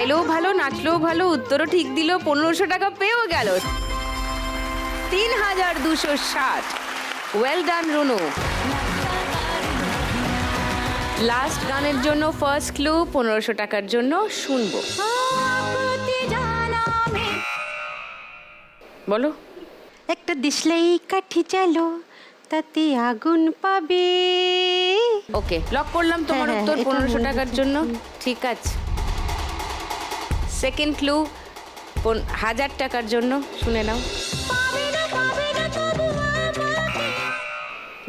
গাইলেও ভালো নাচলেও ভালো উত্তরও ঠিক দিল পনেরোশো টাকা পেয়েও গেল। তিন হাজার দুশো ষাট। Well done Runu. লাস্ট গানের জন্য ফার্স্ট ক্লু পনেরোশো টাকার জন্য শুনব। বলো। একটা দিসলেই কাঠি চালো তাতে আগুন পাবে। ওকে লক করলাম তোমার হ্যাঁ, উত্তর পনেরোশো টাকার জন্য। ঠিক আছে। সেকেন্ড ক্লু হাজার টাকার জন্য শুনে নাও।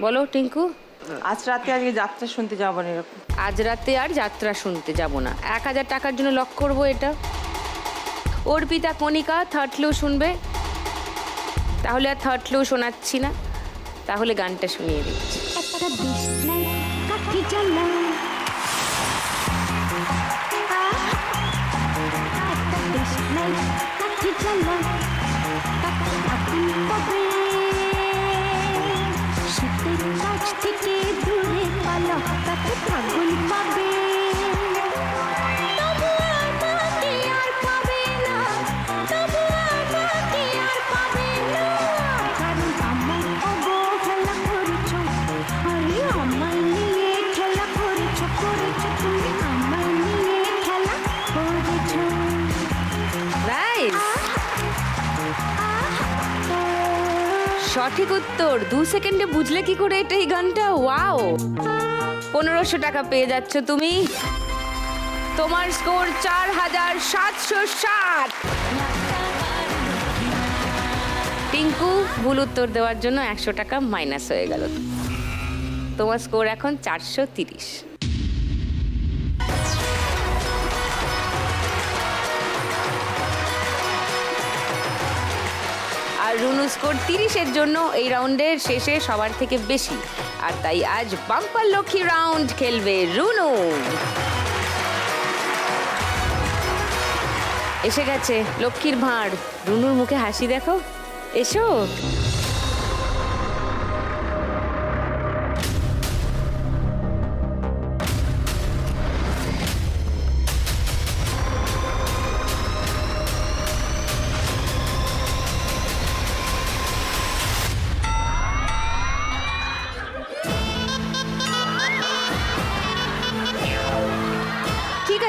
বলো টিঙ্কু। আজ রাতে আজকে যাত্রা শুনতে যাব না এরকম। আজ রাতে আর যাত্রা শুনতে যাব না। এক হাজার টাকার জন্য লক করব এটা। অর্পিতা কণিকা থার্ড ক্লু শুনবে। তাহলে আর থার্ড ক্লু শোনাচ্ছি না। তাহলে গানটা শুনিয়ে দিচ্ছি। একটা শীতের কাছ থেকে দূরে পালা তাতে আগুন পাবে সঠিক উত্তর। দু সেকেন্ডে বুঝলে কি করে এটা এই গানটা? ওয়াও! পনেরোশো টাকা পেয়ে যাচ্ছ তুমি। তোমার স্কোর চার হাজার সাতশো ষাট। টিঙ্কু, ভুল উত্তর দেওয়ার জন্য একশো টাকা মাইনাস হয়ে গেল। তোমার স্কোর এখন চারশো তিরিশ। আর রুনু স্কোর তিরিশের জন্য এই রাউন্ডের শেষে সবার থেকে বেশি। আর তাই আজ বাম্পার লক্ষ্মী রাউন্ড খেলবে রুনু। এসে গেছে লক্ষ্মীর ভাঁড়। রুনুর মুখে হাসি দেখো। এসো।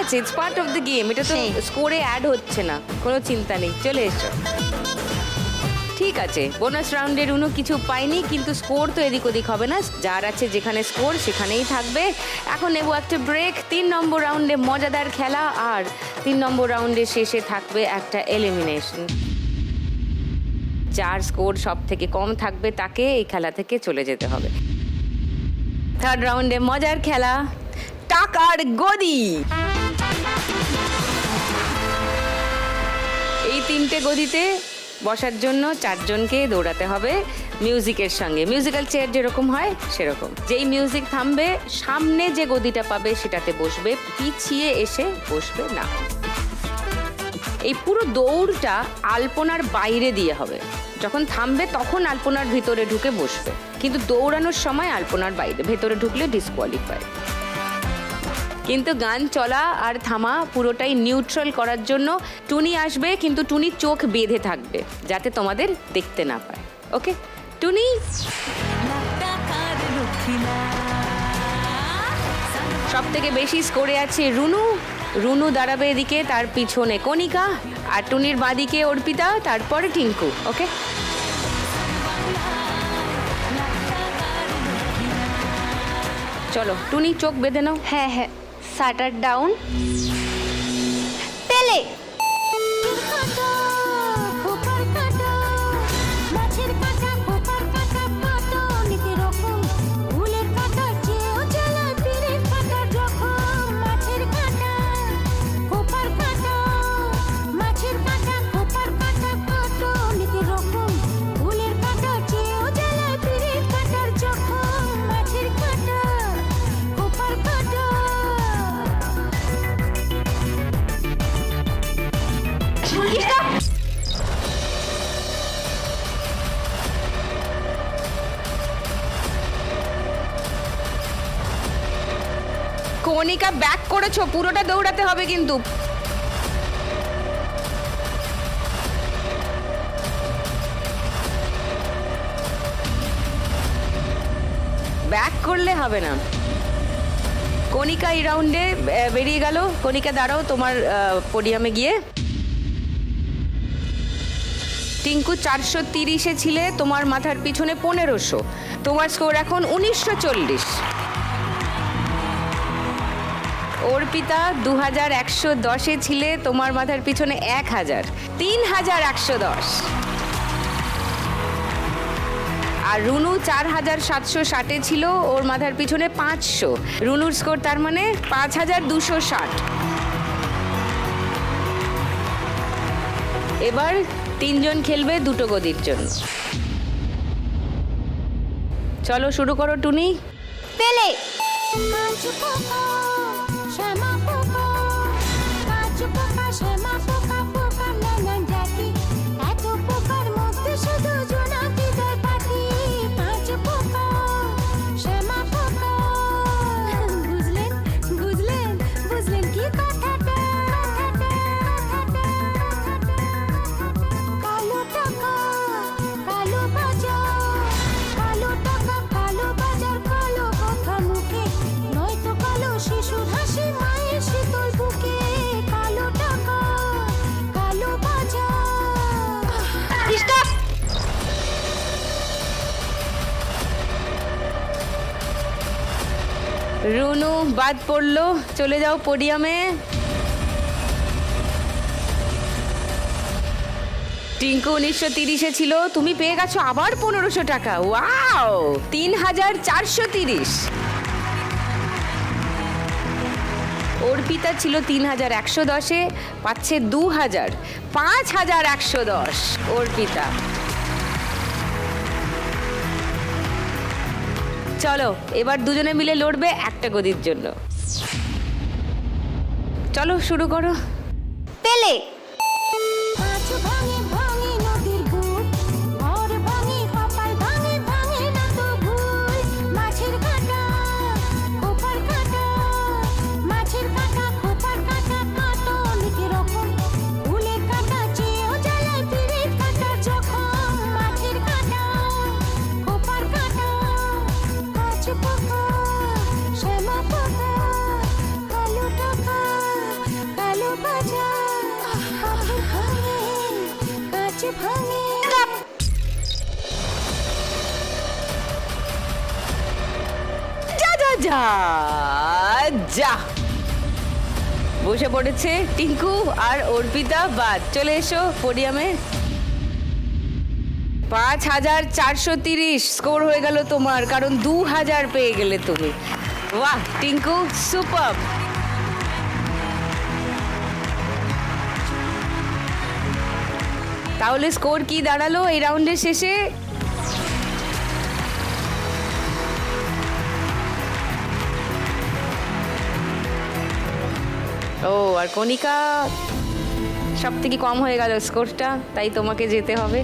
আছে it's part of the game এটা তো। স্কোরে অ্যাড হচ্ছে না কোনো চিন্তা নেই চলে এসো। ঠিক আছে বোনাস রাউন্ডের উনো কিছু পাইনি কিন্তু স্কোর তো এদিক ওদিক হবে না যার আছে যেখানে স্কোর সেখানেই থাকবে। এখন নেব একটা ব্রেক তিন নম্বর রাউন্ডে মজাদার খেলা আর তিন নম্বর রাউন্ডে শেষে থাকবে একটা এলিমিনেশন যার স্কোর সব থেকে কম থাকবে তাকে এই খেলা থেকে চলে যেতে হবে। থার্ড রাউন্ডে মজার খেলা টাকার গদি। তিনটে গদিতে বসার জন্য চারজনকে দৌড়াতে হবে মিউজিকের সঙ্গে। মিউজিক্যাল চেয়ার যেরকম হয়, সেরকম। যেই মিউজিক থামবে, সামনে যে গদিটা পাবে, সেটাতে বসবে, পিছিয়ে এসে বসবে না। এই পুরো দৌড়টা আলপনার বাইরে দিয়ে হবে। যখন থামবে, তখন আলপনার ভিতরে ঢুকে বসবে। কিন্তু দৌড়ানোর সময় আলপনার বাইরে, ভেতরে ঢুকলে ডিসকোয়ালিফাই কিন্তু গান চলা আর থামা পুরোটাই নিউট্রাল করার জন্য টুনি আসবে, কিন্তু টুনি চোখ বেঁধে থাকবে, যাতে তোমাদের দেখতে না পায়। ওকে? টুনি? সব থেকে বেশি স্কোরে আছে রুনু। রুনু দাঁড়াবে এদিকে, তার পিছনে কণিকা, আর টুনির বাঁদিকে অর্পিতা, তারপরে টিঙ্কু, ওকে? চলো, টুনি চোখ বেঁধে নাও। হ্যাঁ হ্যাঁ। শাটার ডাউন পেলে এসো পুরোটা দৌড়াতে হবে কিন্তু। ব্যাক করলে হবে না। কণিকা এই রাউন্ডে বেরিয়ে গেল। কণিকা, দাঁড়াও, তোমার পোডিয়ামে গিয়ে। টিঙ্কু চারশো তিরিশে ছিলে, তোমার মাথার পিছনে পনেরোশো। তোমার স্কোর এখন উনিশশো চল্লিশ। অর্পিতা দু হাজার একশো দশে ছিলে, তোমার মাথার পিছনে এক হাজার তিন হাজার একশো দশ। আর রুনু চার হাজার সাতশো ষাটে ছিল, ওর মাথার পিছনে পাঁচশো। রুনুর স্কোর তার মানে পাঁচ হাজার দুশো ষাট। এবার তিনজন খেলবে দুটো গদির জন্য। চলো শুরু করো টুনি। পেলে। বাদ পড়ল, চলে যাও পোডিয়ামে। টিঙ্কু উনিশশো তিরিশে ছিল, তুমি পেয়ে গেছো আবার পনেরোশো টাকা। ওয়াও! তিন হাজার চারশো তিরিশ। অর্পিতা ছিল তিন হাজার একশো দশে, পাচ্ছে দু হাজার, পাঁচ হাজার একশো দশ, অর্পিতা। চলো এবার দুজনে মিলে লড়বে একটা গদির জন্য। চলো শুরু করো। পেলে। যা যা। বসে পড়েছে টিঙ্কু আর অর্পিতা বাদ। চলে এসো পোডিয়ামে পাঁচ হাজার চারশো তিরিশ স্কোর হয়ে গেল তোমার, কারণ দু হাজার পেয়ে গেলে তুমি। বাহ, টিঙ্কু সুপার তাহলে স্কোর কি দাঁড়াল এই রাউন্ডের শেষে? ও, আর কণিকা সব থেকে কম হয়ে গেল স্কোরটা, তাই তোমাকে যেতে হবে।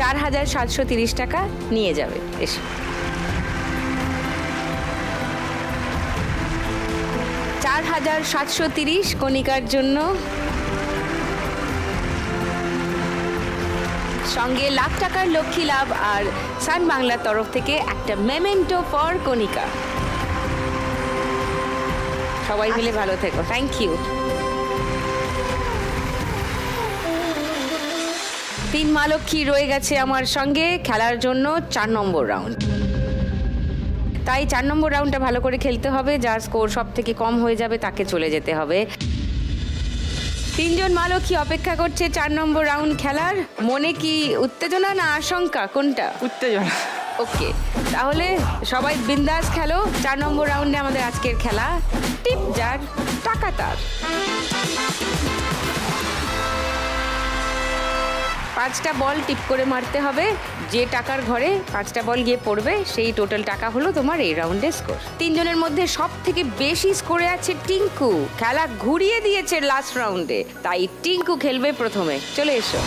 চার হাজার সাতশো তিরিশ টাকা নিয়ে যাবে, এসো। চার হাজার সাতশো তিরিশ কণিকার জন্য সঙ্গে লাখ টাকার লক্ষ্মী লাভ আর সান বাংলার তরফ থেকে একটা মেমেন্টো ফর কণিকা। সবাই মিলে ভালো থেকো। থ্যাংক ইউ তিন মা লক্ষ্মী রয়ে গেছে আমার সঙ্গে খেলার জন্য চার নম্বর রাউন্ড তাই চার নম্বর রাউন্ডটা ভালো করে খেলতে হবে যার স্কোর সব থেকে কম হয়ে যাবে তাকে চলে যেতে হবে। তিনজন মা লক্ষ্মী অপেক্ষা করছে চার নম্বর রাউন্ড খেলার। মনে কি উত্তেজনা না আশঙ্কা? কোনটা? উত্তেজনা। ওকে, তাহলে সবাই বিন্দাস খেলো। চার নম্বর রাউন্ডে আমাদের আজকের খেলা। টিপ যার, টাকা তার। পাঁচটা বল টিপ করে মারতে হবে। যে টাকার ঘরে পাঁচটা বল গিয়ে পড়বে, সেই টোটাল টাকা হলো তোমার এই রাউন্ডে স্কোর। তিনজনের মধ্যে সব থেকে বেশি স্কোরে আছে টিঙ্কু। খেলা ঘুরিয়ে দিয়েছে লাস্ট রাউন্ডে। তাই টিঙ্কু খেলবে প্রথমে। চলে এসো।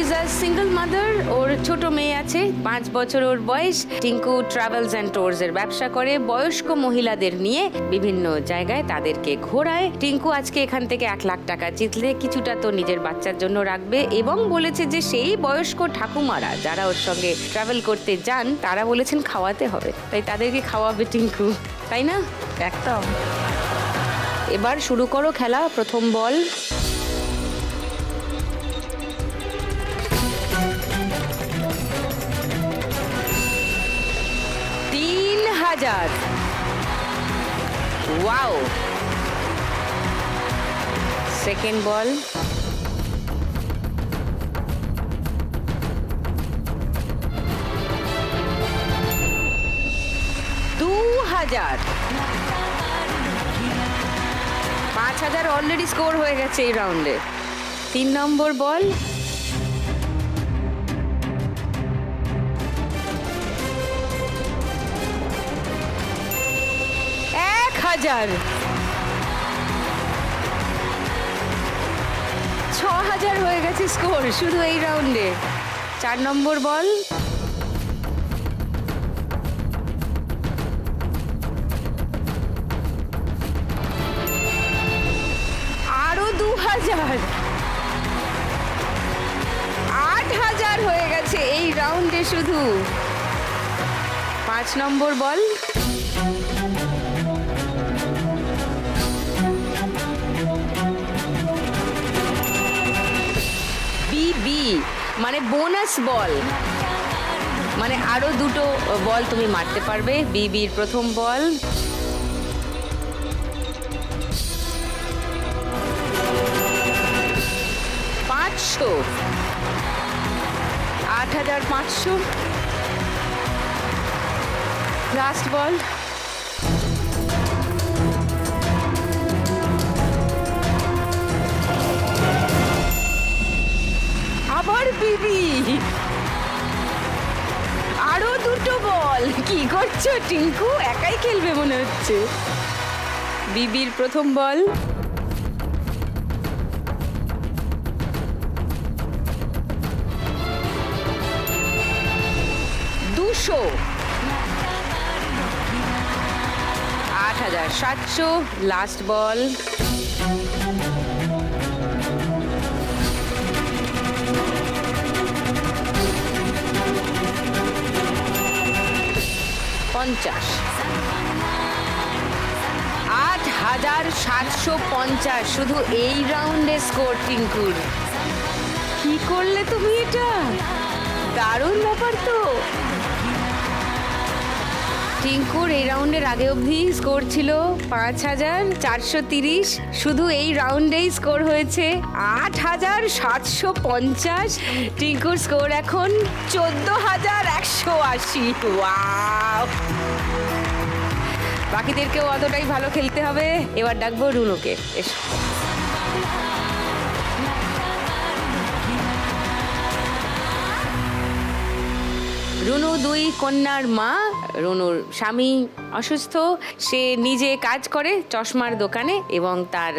ইজ আ সিঙ্গেল মাদার ওর ছোট মেয়ে আছে পাঁচ বছর ওর বয়স। টিঙ্কু ট্রাভেলস অ্যান্ড ট্যুরস এর ব্যবসা করে বয়স্ক মহিলাদের নিয়ে বিভিন্ন জায়গায় তাদেরকে ঘোরায়। টিঙ্কু আজকে এখান থেকে এক লাখ টাকা জিতলে কিছুটা তো নিজের বাচ্চার জন্য রাখবে এবং বলেছে যে সেই বয়স্ক ঠাকুমারা যারা ওর সঙ্গে ট্রাভেল করতে যান তারা বলেছেন খাওয়াতে হবে। তাই তাদেরকে খাওয়াবে টিঙ্কু তাই না? একদম। এবার শুরু করো খেলা প্রথম বল। হাজার। ওয়াও। Second ball. দু হাজার। পাঁচ হাজার অলরেডি স্কোর হয়ে গেছে এই রাউন্ডে তিন নম্বর বল। হাজার। ছ হাজার হয়ে গেছে স্কোর শুধু এই রাউন্ডে। চার নম্বর বল। আরও দু হাজার। আট হাজার হয়ে গেছে এই রাউন্ডে শুধু। পাঁচ নম্বর বল। মানে বোনাস বল মানে আরও দুটো বল তুমি মারতে পারবে, বিবির প্রথম বল পাঁচশো। আট হাজার পাঁচশো। লাস্ট বল বিবি আরও দুটো বল। কি করছ, টিঙ্কু? একাই খেলবে মনে হচ্ছে। বিবির প্রথম বল। দুশো। আট হাজার সাতশো। লাস্ট বল পঞ্চাশ। আট হাজার সাতশো পঞ্চাশ শুধু এই রাউন্ডে স্কোর টিঙ্কুর কি করলে তুমি এটা? দারুণ ব্যাপার তো। টিঙ্কুর এই রাউন্ডের আগে অবধি স্কোর ছিল পাঁচ হাজার চারশো তিরিশ শুধু এই রাউন্ডেই স্কোর হয়েছে আট হাজার সাতশো পঞ্চাশ। টিঙ্কুর স্কোর এখন চোদ্দ হাজার একশো আশি। ওয়াও! বাকিদেরকেও অতটাই ভালো খেলতে হবে। এবার ডাকবো রুনুকে। এসো। রুনু দুই কন্যার মা, রুনুর স্বামী অসুস্থ, সে নিজে কাজ করে চশমার দোকানে এবং তার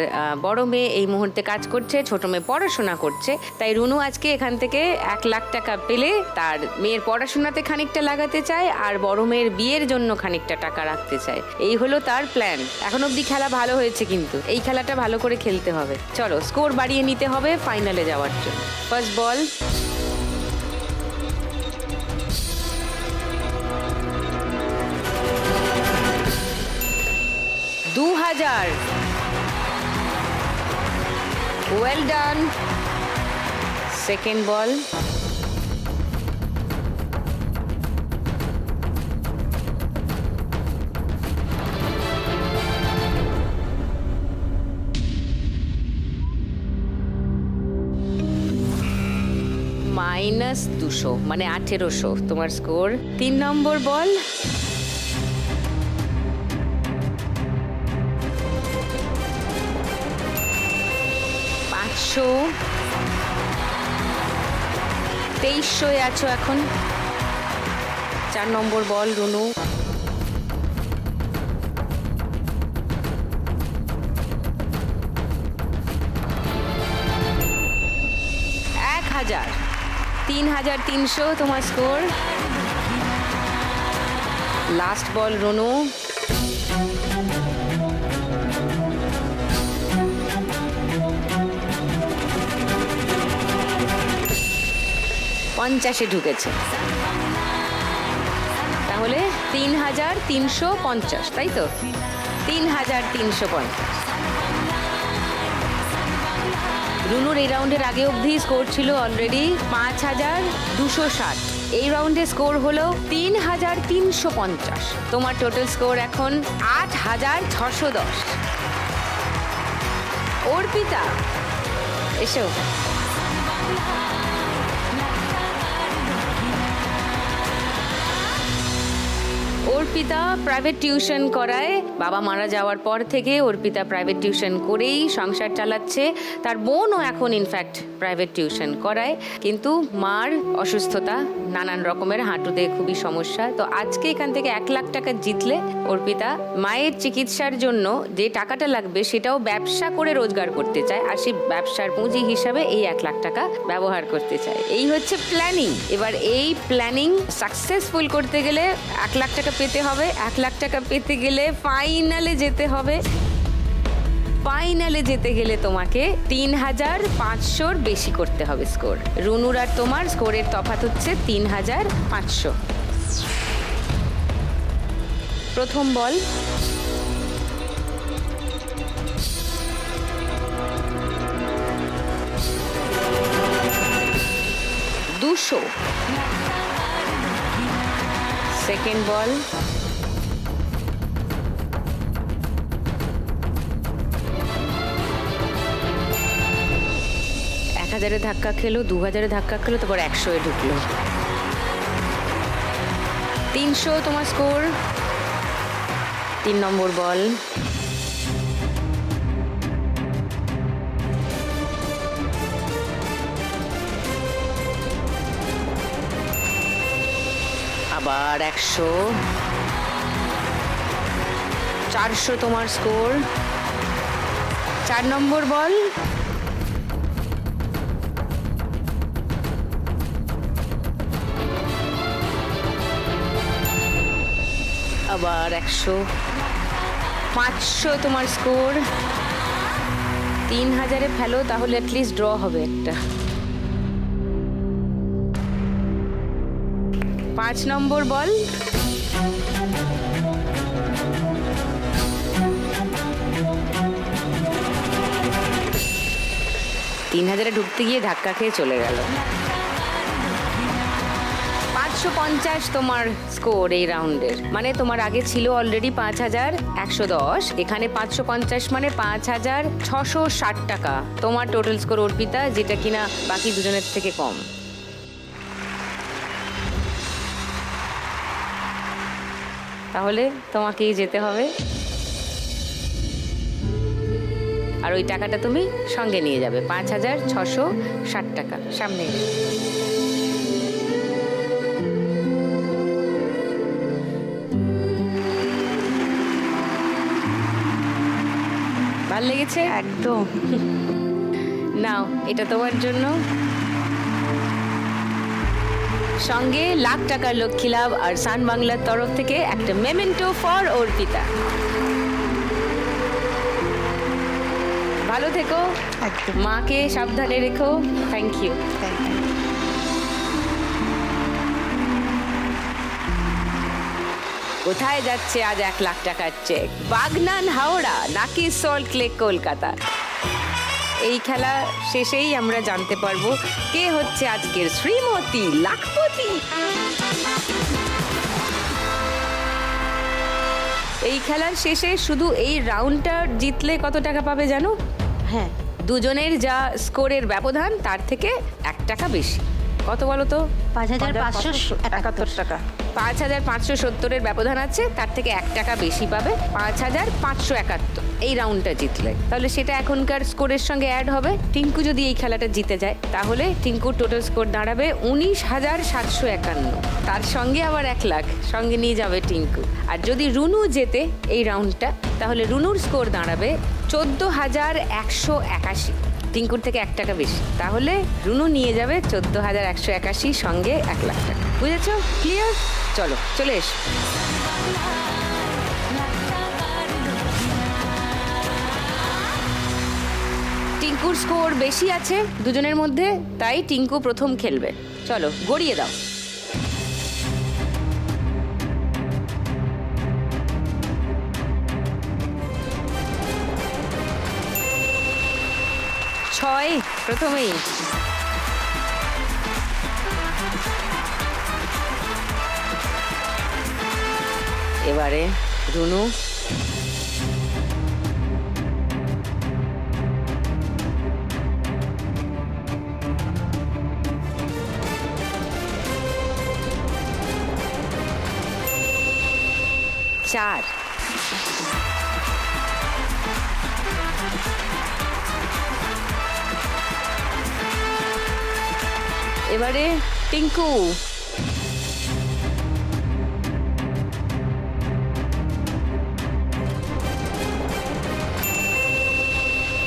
বড় মেয়ে এই মুহূর্তে কাজ করছে, ছোট মেয়ে পড়াশোনা করছে। তাই রুনু আজকে এখান থেকে এক লাখ টাকা পেলে তার মেয়ের পড়াশোনাতে খানিকটা লাগাতে চায় আর বড় মেয়ের বিয়ের জন্য খানিকটা টাকা রাখতে চায়। এই হলো তার প্ল্যান এখন অবধি খেলা ভালো হয়েছে কিন্তু। এই খেলাটা ভালো করে খেলতে হবে। চলো স্কোর বাড়িয়ে নিতে হবে ফাইনালে যাওয়ার জন্য। ফার্স্ট বল দু হাজার well done second ball minus দুশো মানে আঠেরোশো। তোমার স্কোর তিন নম্বর বল পাঁচশো তেইশশোয় আছো এখন। চার নম্বর বল, রুনু। এক হাজার। তিন হাজার তিনশো তোমার স্কোর লাস্ট বল রনু। পঞ্চাশে ঢুকেছে। তাহলে তিন হাজার তিনশো পঞ্চাশ, তাই তো? তিন হাজার তিনশো পঞ্চাশ। রুনুর এই রাউন্ডের আগে অবধি স্কোর ছিল অলরেডি পাঁচ হাজার দুশো ষাট। এই রাউন্ডে স্কোর হলো তিন হাজার তিনশো পঞ্চাশ। তোমার টোটাল স্কোর এখন আট হাজার ছশো দশ। অর্পিতা, এসো। অর্পিতা প্রাইভেট টিউশন করায়। বাবা মারা যাওয়ার পর থেকে অর্পিতা প্রাইভেট টিউশন করেই সংসার চালাচ্ছে। তার বোনও এখন ইনফ্যাক্ট প্রাইভেট টিউশন করায়। কিন্তু মার অসুস্থতা, নানান রকমের হাঁটুতে খুবই সমস্যা। তো আজকে এখান থেকে এক লাখ টাকা জিতলে অর্পিতা মায়ের চিকিৎসার জন্য যে টাকাটা লাগবে সেটাও ব্যবসা করে রোজগার করতে চায়। আর সেই ব্যবসার পুঁজি হিসাবে এই এক লাখ টাকা ব্যবহার করতে চায়। এই হচ্ছে প্ল্যানিং এবার এই প্ল্যানিং সাকসেসফুল করতে গেলে এক লাখ টাকা পেতে হবে, এক লাখ টাকা পেতে গেলে ফাইনালে যেতে হবে। ফাইনালে যেতে গেলে তোমাকে তিন হাজার পাঁচশোর বেশি করতে হবে স্কোর রুনুর আর তোমার স্কোরের তফাৎ হচ্ছে তিন হাজার পাঁচশো। প্রথম বল। দুশো। Second ball. হাজারে ধাক্কা খেলো, দু হাজারে ধাক্কা খেলো, তারপর একশোয় ঢুকলো। তিনশো তোমার স্কোর তিন নম্বর বল। আবার একশো। চারশো তোমার স্কোর চার নম্বর বল। আবার একশো পাঁচশো তোমার স্কোর তিন হাজারে ফেলো, তাহলে অ্যাটলিস্ট ড্র হবে একটা। পাঁচ নম্বর বল। তিন হাজারে ঢুকতে গিয়ে ধাক্কা খেয়ে চলে গেল। পাঁচশো পঞ্চাশ তোমার স্কোর এই রাউন্ডের মানে তোমার আগে ছিল অলরেডি পাঁচ হাজার একশো দশ, এখানে পাঁচশো পঞ্চাশ মানে পাঁচ হাজার ছশো ষাট টাকা। তোমার টোটাল স্কোর অর্পিতা, যেটা কিনা বাকি দুজনের থেকে কম। তাহলে তোমাকেই যেতে হবে। আর ওই টাকাটা তুমি সঙ্গে নিয়ে যাবে, পাঁচ হাজার ছশো ষাট টাকা, সামনে ভালো লেগেছে? একদম। নাও এটা তোমার জন্য। সঙ্গে লাখ টাকার লক্ষ্মী লাভ আর সান বাংলার তরফ থেকে একটা মেমেন্টো ফর অর্পিতা। ভালো থেকো। মাকে সাবধানে রেখো। Thank you thank you. কোথায় যাচ্ছে আজ এক লাখ টাকার চেক বাগনান হাওড়া নাকি সল্ট লেক কলকাতা? এই খেলা শেষেই আমরা জানতে পারব কে হচ্ছে আজকের শ্রীমতী লাখপতি। এই খেলার শেষে শুধু এই রাউন্ডটা জিতলে কত টাকা পাবে জানো? হ্যাঁ। দুজনের যা স্কোরের ব্যবধান তার থেকে এক টাকা বেশি। কত বলো তো? পাঁচ হাজার পাঁচশো একাত্তর। টাকা। পাঁচ হাজার পাঁচশো সত্তরের ব্যবধান আছে তার থেকে এক টাকা বেশি পাবে। পাঁচ হাজার পাঁচশো একাত্তর। এই রাউন্ডটা জিতলে। তাহলে সেটা এখনকার স্কোরের সঙ্গে অ্যাড হবে। টিঙ্কু যদি এই খেলাটা জিতে যায় তাহলে টিঙ্কুর টোটাল স্কোর দাঁড়াবে উনিশ হাজার সাতশো একান্ন। তার সঙ্গে আবার এক লাখ। সঙ্গে নিয়ে যাবে টিঙ্কু। আর যদি রুনু জেতে এই রাউন্ডটা তাহলে রুনুর স্কোর দাঁড়াবে চোদ্দ হাজার একশো একাশি। টিঙ্কুর থেকে এক টাকা বেশি। তাহলে রুনু নিয়ে যাবে চোদ্দ হাজার একশো একাশি সঙ্গে এক লাখ টাকা। বুঝেছ? ক্লিয়ার চলো, চলে এসো। টিঙ্কুর স্কোর বেশি আছে দুজনের মধ্যে, তাই টিঙ্কু প্রথম খেলবে। চলো, গড়িয়ে দাও। ছয় প্রথমেই। এবারে রুনু। চার। এবারে টিঙ্কু।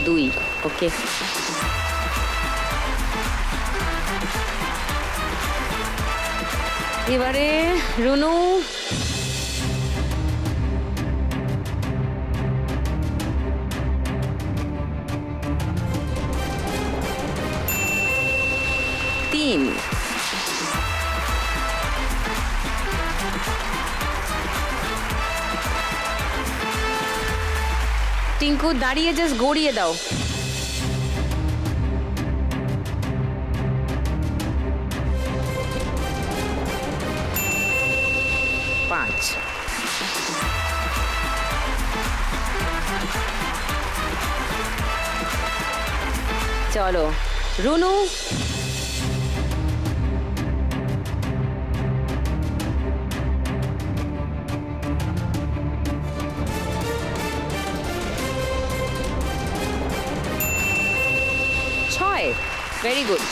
দুই ওকে। এবারে রুনু। টিঙ্কু দাঁড়িয়ে জাস্ট গড়িয়ে দাও। পাঁচ। চলো। রুনু ভেরি গুড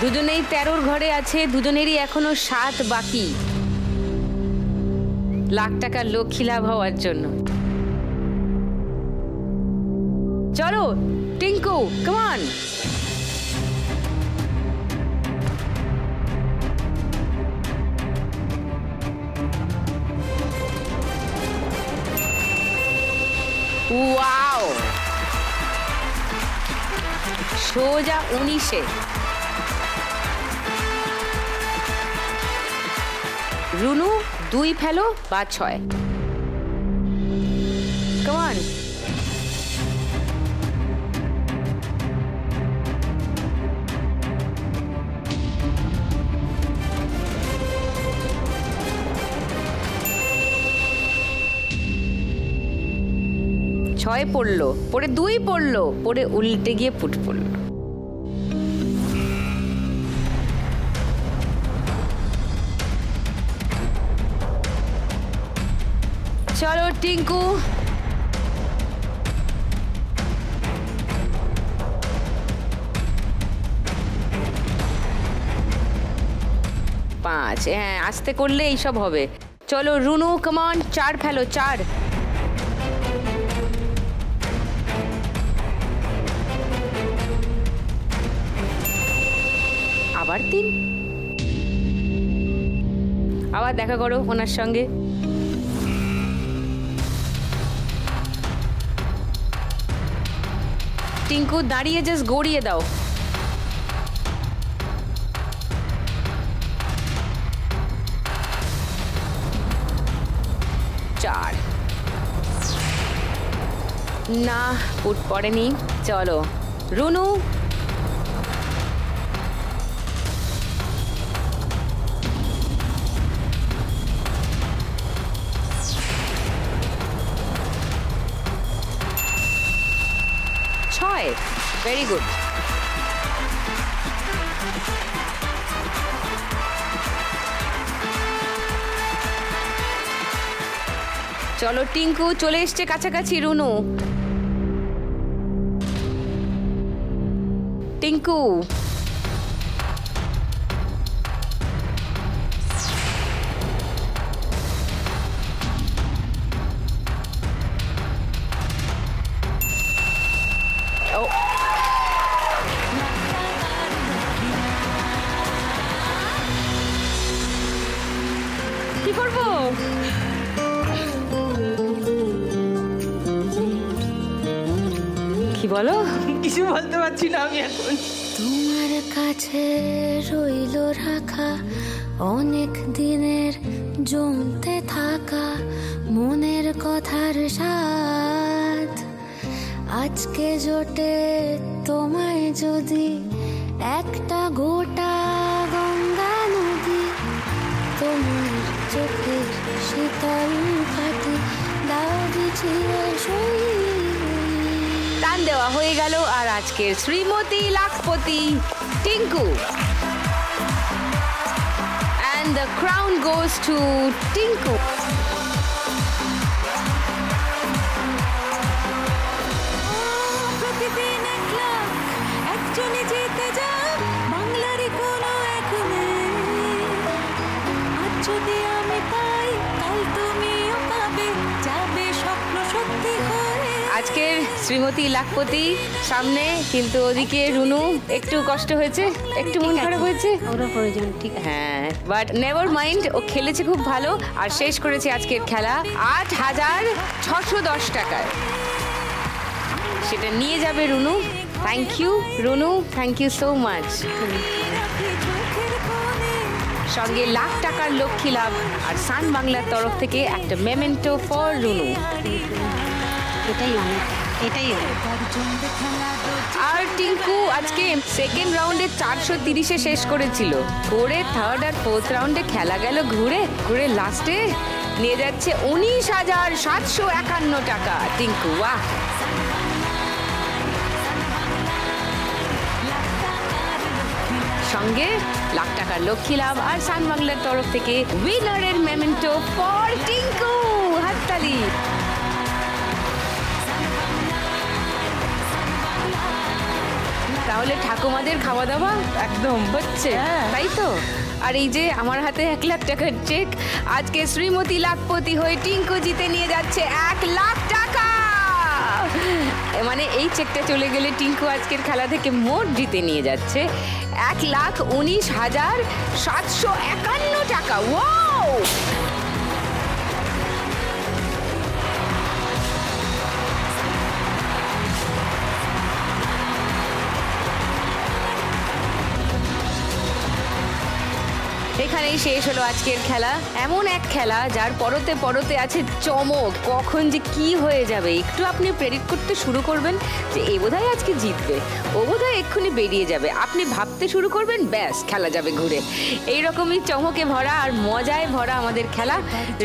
দুজনেই তেরোর ঘরে আছে, দুজনেরই এখনও সাত বাকি। লাখ টাকার লক্ষ্মী লাভ হওয়ার জন্য। চলো, টিঙ্কু কমান ওয়াও সোজা উনিশে। রুনু দুই ফেলো বা ছয়। ছয় পড়ল পড়ে দুই পড়ল পড়ে উল্টে গিয়ে ফুট পড়ল। চলো, টিঙ্কু। পাঁচ হ্যাঁ আস্তে করলে এইসব হবে। চলো, রুনু কমান চার ফেলো, চার। আবার তিন আবার দেখা করো ওনার সঙ্গে। টিঙ্কু, দাঁড়িয়ে জাস্ট গড়িয়ে দাও। চার। না, উঠ পড়েনি। চলো। রুনু ভেরি গুড চলো টিঙ্কু চলে এসছে কাছাকাছি রুনু। টিঙ্কু। কি বলো? কিছু বলতে পারছি না আমি এখন। তোমার কাছে রইল রাখা অনেক দিনের জমতে থাকা মনের কথার স্বাদ। আজকে জোটে তোমায় যদি একটা গোটা চোখের শীতল কাটি দাও বিছিয়ে টান দেওয়া হয়ে গেল আর আজকের Shrimati Lakhpati Tinku. And the crown goes to Tinku. Shrimati Lakhpati সামনে কিন্তু ওদিকে রুনু একটু কষ্ট হয়েছে একটু মন খারাপ হয়েছে। ওরা প্রয়োজন ঠিক হ্যাঁ বাট নেভার মাইন্ড ও খেলেছে খুব ভালো আর শেষ করেছে আজকের খেলা আট হাজার ছশো দশ টাকায়। সেটা নিয়ে যাবে Runu. Thank you Runu thank you so much সঙ্গে লাখ টাকার লক্ষ্মী লাভ আর সান বাংলার তরফ থেকে একটা মেমেন্টো ফর রুনু। এটাই অনেক। এটাই আর টিঙ্কু আজকে সেকেন্ড রাউন্ডে চারশো তিরিশে শেষ করেছিল। করে থার্ড আর ফোর্থ রাউন্ডে খেলা গেল ঘুরে ঘুরে লাস্টে নিয়ে যাচ্ছে উনিশ হাজার সাতশো একান্ন টাকা। টিঙ্কু, বাহ! সঙ্গে লাখ টাকার লক্ষ্মী লাভ আর সান বাংলার তরফ থেকে উইনারের মেমেন্টো ফর টিঙ্কু হাততালি। তাহলে ঠাকুমাদের খাওয়া দাওয়া একদম হচ্ছে। তাই তো? আর এই যে আমার হাতে এক লাখ টাকার চেক আজকে শ্রীমতী লাখপতি হয়ে টিঙ্কু জিতে নিয়ে যাচ্ছে এক লাখ টাকা। মানে এই চেকটা চলে গেলে টিঙ্কু আজকের খেলা থেকে মোট জিতে নিয়ে যাচ্ছে এক লাখ উনিশ হাজার সাতশো একান্ন টাকা। ওয়াও এখানেই শেষ হলো আজকের খেলা। এমন এক খেলা যার পরতে পরতে আছে চমক। কখন যে কি হয়ে যাবে, একটু আপনি প্রেডিক্ট করতে শুরু করবেন যে এ বোধহয় আজকে জিতবে। ও বোধহয় এক্ষুনি বেরিয়ে যাবে। আপনি ভাবতে শুরু করবেন, ব্যাস, খেলা যাবে ঘুরে। এই রকমই চমকে ভরা আর মজায় ভরা আমাদের খেলা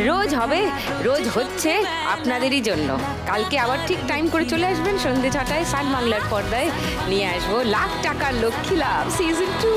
রোজ হবে, রোজ হচ্ছে আপনাদেরই জন্য। কালকে আবার ঠিক টাইম করে চলে আসবেন সন্ধ্যে ছটায় সান বাংলার পর্দায়। নিয়ে আসব লাখ টাকার লক্ষ্মী লাভ সিজন টু